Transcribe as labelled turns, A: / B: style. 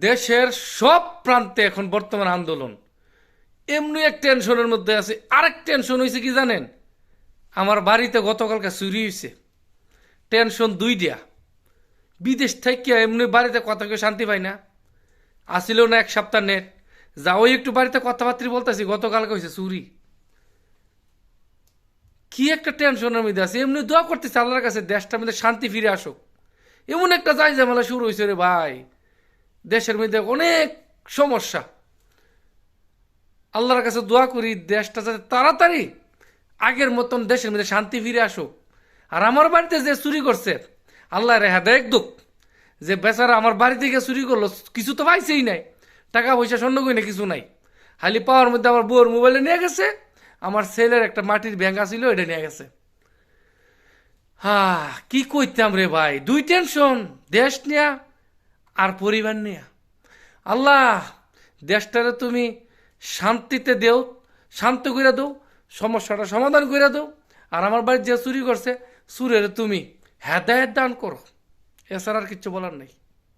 A: দেশের সব প্রান্তে এখন বর্তমান আন্দোলন। এমনি এক টেনশনের মধ্যে আছে। আরেক টেনশন হয়েছে কি জানেন? আমার বাড়িতে গতকালকে চুরি হয়েছে টেনশন দুই দিয়া। বিদেশ থেকে এমনি বাড়িতে কথা কেউ শান্তি পাই না। আসিল না এক সপ্তাহ নেট। যাও একটু বাড়িতে কথাবার্তা বলতেছি। গতকালকে হয়েছে চুরি। কি একটা টেনশনের মধ্যে আছে। এমনি দোয়া করতেছে আল্লাহর কাছে, দেশটার মধ্যে শান্তি ফিরে আসুক। এমন একটা যাই ঝামেলা শুরু হয়েছে রে ভাই। দেশের মধ্যে অনেক সমস্যা। আল্লাহর কাছে দোয়া করি দেশটা যাতে তাড়াতাড়ি আগের মতন দেশের মধ্যে শান্তি ফিরে আসুক। আর আমার বাড়িতে যে চুরি করছে আল্লাহ রেহা দেখ দুঃখ। যে বেচারা আমার বাড়ি থেকে চুরি করল, কিছু তো পাইছেই নাই। টাকা পয়সা, স্বর্ণ না কিছু নাই। খালি পাওয়ার মধ্যে আমার বউর মোবাইলে নিয়ে গেছে, আমার ছেলের একটা মাটির ব্যাংক ছিল এটা নিয়ে গেছে। হা, কি কইতাম রে ভাই? দুই টেনশন দেশ নিয়া আর পরিবার নেয়া। আল্লাহ, দেশটারে তুমি শান্তিতে দেও, শান্ত করে দাও, সমস্যাটা সমাধান করে দাও। আর আমার বাড়ির যে চুরি করছে সুরের তুমি হেদায়ত দান করো। এছাড়া আর কিচ্ছু বলার নেই।